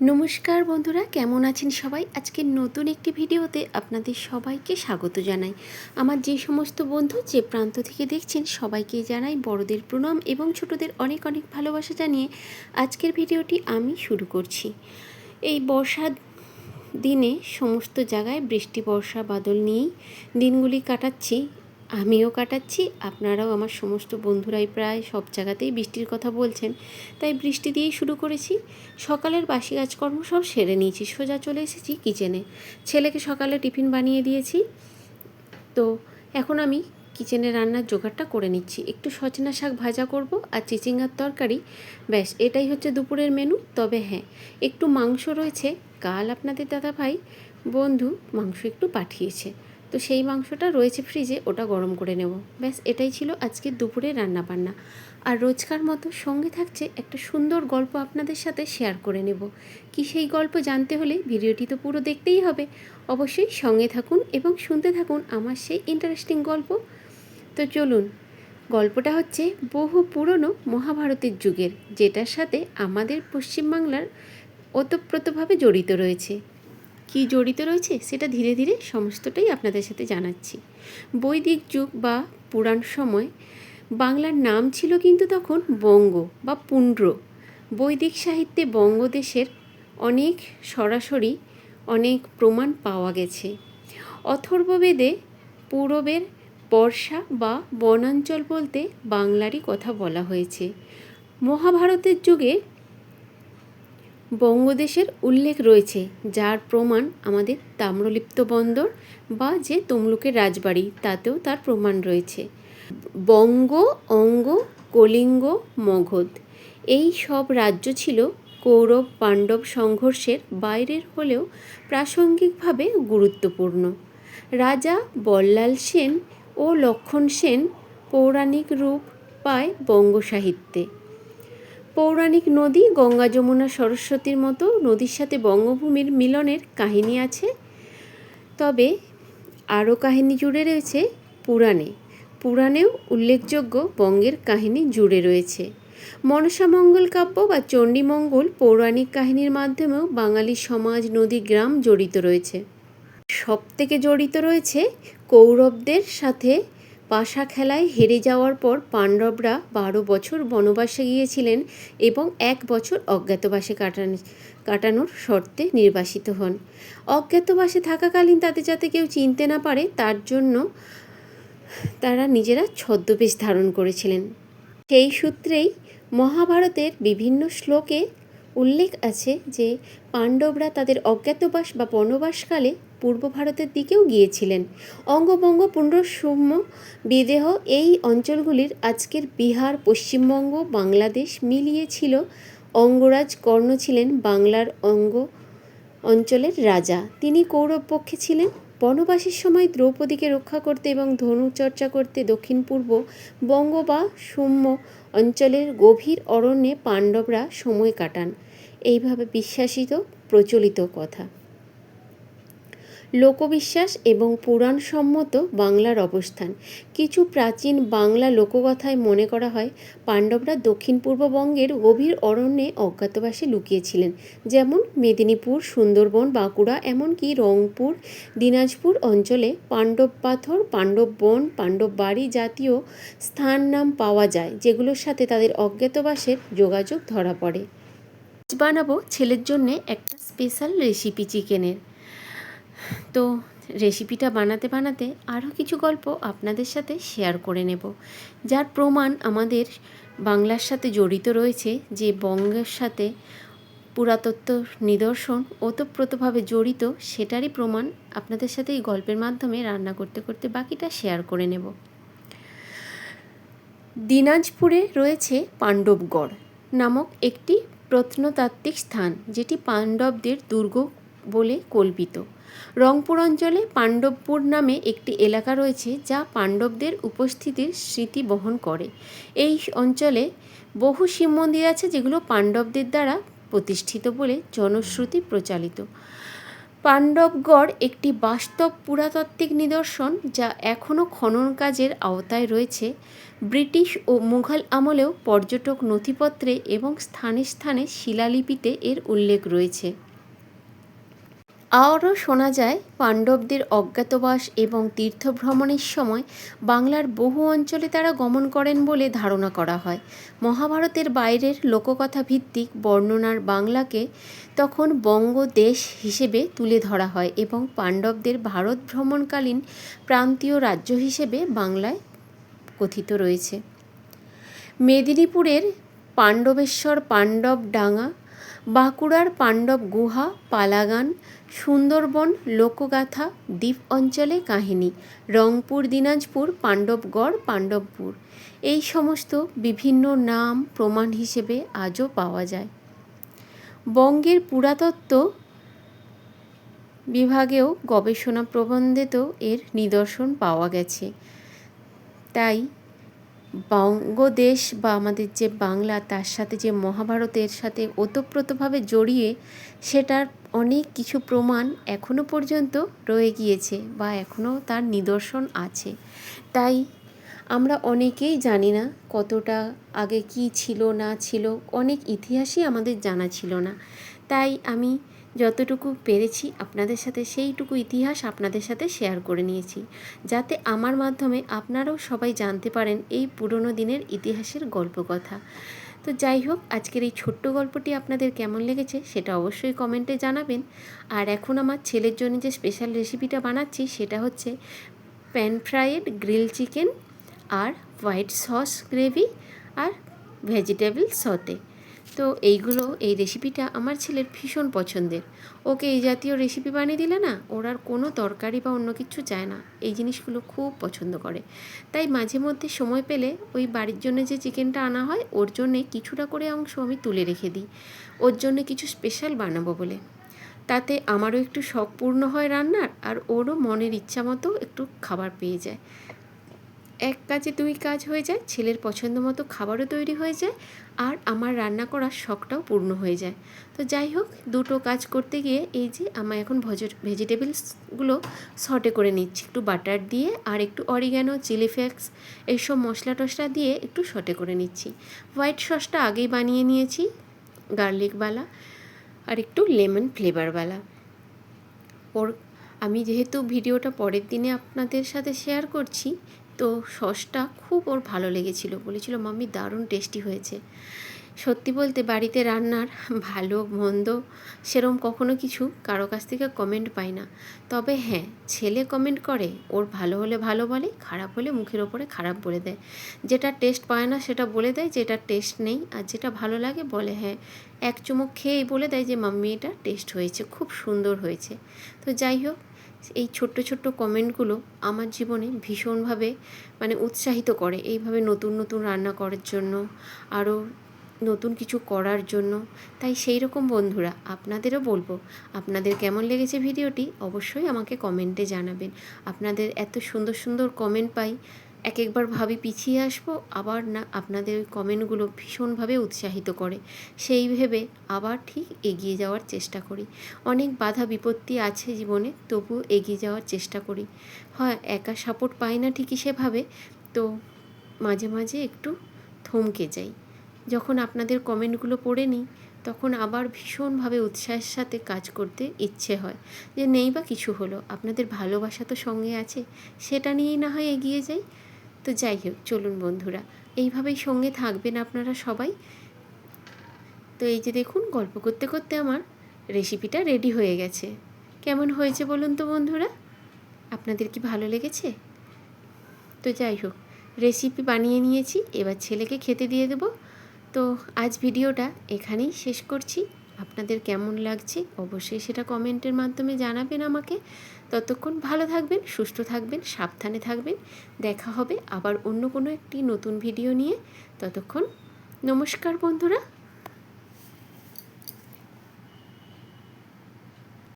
নমস্কার বন্ধুরা, কেমন আছেন সবাই? আজকে নতুন একটি ভিডিওতে আপনাদের সবাইকে স্বাগত জানাই। আমার যে সমস্ত বন্ধু যে প্রান্ত থেকে দেখছেন, সবাইকে জানাই বড়দের প্রণাম এবং ছোটদের অনেক অনেক ভালোবাসা জানিয়ে আজকের ভিডিওটি আমি শুরু করছি। এই বর্ষার দিনে সমস্ত জায়গায় বৃষ্টি, বর্ষা, বাদল নিয়েই দিনগুলি কাটাচ্ছি। আমিও কাটাচ্ছি, আপনারাও আমার সমস্ত বন্ধুরাই প্রায় সব জায়গাতেই বৃষ্টির কথা বলছেন, তাই বৃষ্টি দিয়েই শুরু করেছি। সকালের বাসি কাজকর্ম সব সেরে নিয়েছি, সোজা চলে এসেছি কিচেনে। ছেলেকে সকালে টিফিন বানিয়ে দিয়েছি, তো এখন আমি কিচেনে রান্নার জোগাড়টা করে নিচ্ছি। একটু সজনা শাক ভাজা করব আর চিচিঙ্গার তরকারি, ব্যাস, এটাই হচ্ছে দুপুরের মেনু। তবে হ্যাঁ একটু মাংস রয়েছে, কাল আপনাদের দাদা ভাই বন্ধু মাংস একটু পাঠিয়েছে। তো সেই মাংসটা রয়েছে ফ্রিজে ওটা গরম করে নেব। ব্যাস, এটাই ছিল আজকে দুপুরে রান্না বান্না আর রোজকার মতো সঙ্গে থাকছে একটা সুন্দর গল্প আপনাদের সাথে শেয়ার করে নেব। কি সেই গল্প জানতে হলে ভিডিওটি তো পুরো দেখতেই হবে। অবশ্যই সঙ্গে থাকুন এবং শুনতে থাকুন আমার সেই ইন্টারেস্টিং গল্প। তো চলুন, গল্পটা হচ্ছে বহু পুরনো মহাভারতের যুগের, যেটার সাথে আমাদের পশ্চিমবাংলার ওতপ্রোতভাবে জড়িত রয়েছে। কি জড়িত রয়েছে সেটা ধীরে ধীরে সমস্তটাই আপনাদের সাথে জানাচ্ছি। বৈদিক যুগ বা পুরাণ সময়, বাংলার নাম ছিল কিন্তু তখন বঙ্গ বা পুণ্ড্র বৈদিক সাহিত্যে বঙ্গদেশের অনেক সরাসরি অনেক প্রমাণ পাওয়া গেছে। অথর্ববেদে পূরবের বর্ষা বা বনাঞ্চল বলতে বাংলারই কথা বলা হয়েছে। মহাভারতের যুগে বঙ্গদেশের উল্লেখ রয়েছে, যার প্রমাণ আমাদের তাম্রলিপ্ত বন্দর বা যে তমলুকের রাজবাড়ি, তাতেও তার প্রমাণ রয়েছে। বঙ্গ, অঙ্গ, কলিঙ্গ, মগধ, এই সব রাজ্য ছিল কৌরব পাণ্ডব সংঘর্ষের বাইরের হলেও প্রাসঙ্গিকভাবে গুরুত্বপূর্ণ। রাজা বল্লাল সেন ও লক্ষণ সেন পৌরাণিক রূপ পায় বঙ্গ সাহিত্যে। পৌরাণিক নদী গঙ্গা যমুনা সরস্বতীর মতো নদীর সাথে বঙ্গভূমির মিলনের কাহিনী আছে। তবে আরও কাহিনী জুড়ে রয়েছে পুরাণে। পুরাণেও উল্লেখযোগ্য বঙ্গের কাহিনী জুড়ে রয়েছে। মনসামঙ্গল কাব্য বা চণ্ডীমঙ্গল পৌরাণিক কাহিনীর মাধ্যমেও বাঙালি সমাজ, নদী, গ্রাম জড়িত রয়েছে। সব থেকে জড়িত রয়েছে কৌরবদের সাথে পাশা খেলায় হেরে যাওয়ার পর পাণ্ডবরা বারো বছর বনবাসে গিয়েছিলেন এবং এক বছর অজ্ঞাতবাসে কাটান, কাটানোর শর্তে নির্বাসিত হন। অজ্ঞাতবাসে থাকাকালীন তাদের যাতে কেউ চিনতে না পারে, তার জন্য তারা নিজেরা ছদ্মবেশ ধারণ করেছিলেন। সেই সূত্রেই মহাভারতের বিভিন্ন শ্লোকে উল্লেখ আছে যে পাণ্ডবরা তাদের অজ্ঞাতবাস বা বনবাসকালে পূর্ব ভারতের দিকেও গিয়েছিলেন। অঙ্গবঙ্গ পুণ্ড্রসৌম্য বিদেহ এই অঞ্চলগুলির আজকের বিহার, পশ্চিমবঙ্গ, বাংলাদেশ মিলিয়ে ছিল। অঙ্গরাজ কর্ণ ছিলেন বাংলার অঙ্গ অঞ্চলের রাজা। তিনি কৌরব পক্ষে ছিলেন। বনবাসের সময় দ্রৌপদীকে রক্ষা করতে এবং ধনু চর্চা করতে দক্ষিণ পূর্ব বঙ্গ বা সৌম্য অঞ্চলের গভীর অরণ্যে পাণ্ডবরা সময় কাটান। এইভাবে বিশ্বাসিত, প্রচলিত কথা। লোকবিশ্বাস এবং পুরাণসম্মত বাংলার অবস্থান। কিছু প্রাচীন বাংলা লোককথায় মনে করা হয়, পাণ্ডবরা দক্ষিণ পূর্ববঙ্গের গভীর অরণ্যে অজ্ঞাতবাসে লুকিয়েছিলেন। যেমন মেদিনীপুর, সুন্দরবন, বাঁকুড়া, এমনকি রংপুর, দিনাজপুর অঞ্চলে পাণ্ডব পাথর, পাণ্ডব বন, পাণ্ডব বাড়ি জাতীয় স্থান নাম পাওয়া যায়, যেগুলোর সাথে তাদের অজ্ঞাতবাসের যোগাযোগ ধরা পড়ে। বানাবো ছেলের জন্যে একটা স্পেশাল রেসিপি চিকেনের তো রেসিপিটা বানাতে বানাতে আরও কিছু গল্প আপনাদের সাথে শেয়ার করে নেব। যার প্রমাণ আমাদের বাংলার সাথে জড়িত রয়েছে যে বঙ্গের সাথে পুরাতত্ত্ব নিদর্শন ওতপ্রোতভাবে জড়িত সেটারই প্রমাণ আপনাদের সাথে এই গল্পের মাধ্যমে রান্না করতে করতে বাকিটা শেয়ার করে নেব। দিনাজপুরে রয়েছে পাণ্ডবগড় নামক একটি প্রত্নতাত্ত্বিক স্থান যেটি পাণ্ডবদের দুর্গ বলে কল্পিত। রংপুর অঞ্চলে পাণ্ডবপুর নামে একটি এলাকা রয়েছে যা পাণ্ডবদের উপস্থিতির স্মৃতি বহন করে। এই অঞ্চলে বহু শিব মন্দির আছে যেগুলো পাণ্ডবদের দ্বারা প্রতিষ্ঠিত বলে জনশ্রুতি প্রচালিত। পাণ্ডবগড় একটি বাস্তব পুরাতাত্ত্বিক নিদর্শন যা এখনও খনন কাজের আওতায় রয়েছে। ব্রিটিশ ও মুঘল আমলেও পর্যটক নথিপত্রে এবং স্থানে স্থানে শিলালিপিতে এর উল্লেখ রয়েছে। আরও শোনা যায়, পাণ্ডবদের অজ্ঞাতবাস এবং তীর্থভ্রমণের সময় বাংলার বহু অঞ্চলে তারা গমন করেন বলে ধারণা করা হয়। মহাভারতের বাইরের লোককথা ভিত্তিক বর্ণনার বাংলাকে তখন বঙ্গদেশ হিসেবে তুলে ধরা হয় এবং পাণ্ডবদের ভারত ভ্রমণকালীন প্রান্তীয় রাজ্য হিসেবে বাংলায় কথিত রয়েছে। মেদিনীপুরের পাণ্ডবেশ্বর পাণ্ডব ডাঙা বাঁকুড়ার পাণ্ডব গুহা, পালাগান, সুন্দরবন, লোকগাথা, দ্বীপ অঞ্চলে কাহিনী, রংপুর, দিনাজপুর, পাণ্ডবগড়, পাণ্ডবপুর। এই সমস্ত বিভিন্ন নাম, প্রমাণ হিসেবে আজও পাওয়া যায়। বঙ্গের পুরাতত্ত্ব বিভাগেও গবেষণা প্রবন্ধেতেও এর নিদর্শন পাওয়া গেছে। তাই বঙ্গদেশ বা আমাদের যে বাংলা, তার সাথে যে মহাভারতের সাথে ওতপ্রোতভাবে জড়িয়ে সেটার অনেক কিছু প্রমাণ এখনও পর্যন্ত রয়ে গিয়েছে বা এখনও তার নিদর্শন আছে। তাই আমরা অনেকেই জানি না কতটা আগে কি ছিল, না ছিল, অনেক ইতিহাসই আমাদের জানা ছিল না। তাই আমি যতটুকু পেরেছি আপনাদের সাথে সেইটুকু ইতিহাস আপনাদের সাথে শেয়ার করে নিয়েছি। যাতে আমার মাধ্যমে আপনারাও সবাই জানতে পারেন এই পুরনো দিনের ইতিহাসের গল্প কথা। তো যাই হোক, আজকের এই ছোট্ট গল্পটি আপনাদের কেমন লেগেছে সেটা অবশ্যই কমেন্টে জানাবেন। আর এখন আমার ছেলের জন্য যে স্পেশাল রেসিপিটা বানাচ্ছি সেটা হচ্ছে প্যান ফ্রাইড গ্রিল চিকেন আর হোয়াইট সস গ্রেভি আর ভেজিটেবল সতে তো এইগুলো, এই রেসিপিটা আমার ছেলের ভীষণ পছন্দের। ওকে এই জাতীয় রেসিপি বানিয়ে দিলে না, ওর আর কোনো তরকারি বা অন্য কিছু চায় না। এই জিনিসগুলো খুব পছন্দ করে। তাই মাঝে মধ্যে সময় পেলে ওই বাড়ির জন্য যে চিকেনটা আনা হয়, ওর জন্যে কিছুটা করে অংশ আমি তুলে রেখে দিই। ওর জন্য কিছু স্পেশাল বানাবো বলে। তাতে আমারও একটু শখ পূর্ণ হয় রান্নার আর ওরও মনের ইচ্ছা মতো একটু খাবার পেয়ে যায়। এক কাজে দুই কাজ হয়ে যায়, ছেলের পছন্দ মতো খাবারও তৈরি হয়ে যায় আর আমার রান্না করার শখটাও পূর্ণ হয়ে যায়। তো যাই হোক, দুটো কাজ করতে গিয়ে এই যে আমার এখন ভজ, ভেজিটেবলসগুলো সটে করে নিচ্ছি। একটু বাটার দিয়ে আর একটু অরিগ্যানো চিলি ফ্লেক্স এইসব মশলা টশলা দিয়ে একটু সটে করে নিচ্ছি। হোয়াইট সসটা আগেই বানিয়ে নিয়েছি গার্লিকওয়ালা আর একটু লেমন ফ্লেভারওয়ালা ওর, আমি যেহেতু ভিডিওটা পরের দিনে আপনাদের সাথে শেয়ার করছি তো সসটা খুব ওর ভালো লেগেছিল। বলেছিল মাম্মি দারুণ টেস্টি হয়েছে। সত্যি বলতে বাড়িতে রান্নার ভালো, মন্দ সেরম কখনো কিছু কারও কাছ থেকে কমেন্ট পাই না। তবে হ্যাঁ ছেলে কমেন্ট করে, ওর ভালো হলে ভালো বলে, খারাপ হলে মুখের ওপরে খারাপ বলে দেয়। যেটা টেস্ট পায় না সেটা বলে দেয়, যেটা টেস্ট নেই আর যেটা ভালো লাগে বলে হ্যাঁ এক চুমুক খেয়েই বলে দেয় যে, মাম্মি, এটা টেস্ট হয়েছে, খুব সুন্দর হয়েছে। তো যাই হোক, এই ছোট্ট ছোট্ট কমেন্টগুলো আমার জীবনে ভীষণভাবে মানে উৎসাহিত করে, এইভাবে নতুন নতুন রান্না করার জন্য। আরও নতুন কিছু করার জন্য। তাই সেই রকম বন্ধুরা, আপনাদেরও বলব, আপনাদের কেমন লেগেছে ভিডিওটি অবশ্যই আমাকে কমেন্টে জানাবেন। আপনাদের এত সুন্দর সুন্দর কমেন্ট পাই এক একবার ভাবি পিছিয়ে আসব, আবার না, আপনাদের ওই কমেন্টগুলো ভীষণভাবে উৎসাহিত করে। সেই ভেবে আবার ঠিক এগিয়ে যাওয়ার চেষ্টা করি। অনেক বাধা বিপত্তি আছে জীবনে তবুও এগিয়ে যাওয়ার চেষ্টা করি। হয় একা সাপোর্ট পাই না ঠিকই সেভাবে, তো মাঝে মাঝে একটু থমকে যাই। যখন আপনাদের কমেন্টগুলো পড়ে নিই, তখন আবার ভীষণভাবে উৎসাহের সাথে কাজ করতে ইচ্ছে হয় যে, নেই বা কিছু হলো? আপনাদের ভালোবাসা তো সঙ্গে আছে, সেটা নিয়েই না হয় এগিয়ে যাই? তো যাই হোক, চলুন বন্ধুরা, এইভাবেই সঙ্গে থাকবেন আপনারা সবাই। তো এই যে দেখুন, গল্প করতে করতে আমার রেসিপিটা রেডি হয়ে গেছে। কেমন হয়েছে বলুন তো বন্ধুরা? আপনাদের কি ভালো লেগেছে? তো যাই হোক রেসিপি বানিয়ে নিয়েছি, এবার ছেলেকে খেতে দিয়ে দেব। তো আজ ভিডিওটা এখানেই শেষ করছি। আপনাদের কেমন লাগছে অবশ্যই সেটা কমেন্টের মাধ্যমে জানাবেন আমাকে। ততক্ষণ ভালো থাকবেন, সুস্থ থাকবেন, সাবধানে থাকবেন। দেখা হবে আবার অন্য কোনো একটি নতুন ভিডিও নিয়ে। ততক্ষণ নমস্কার বন্ধুরা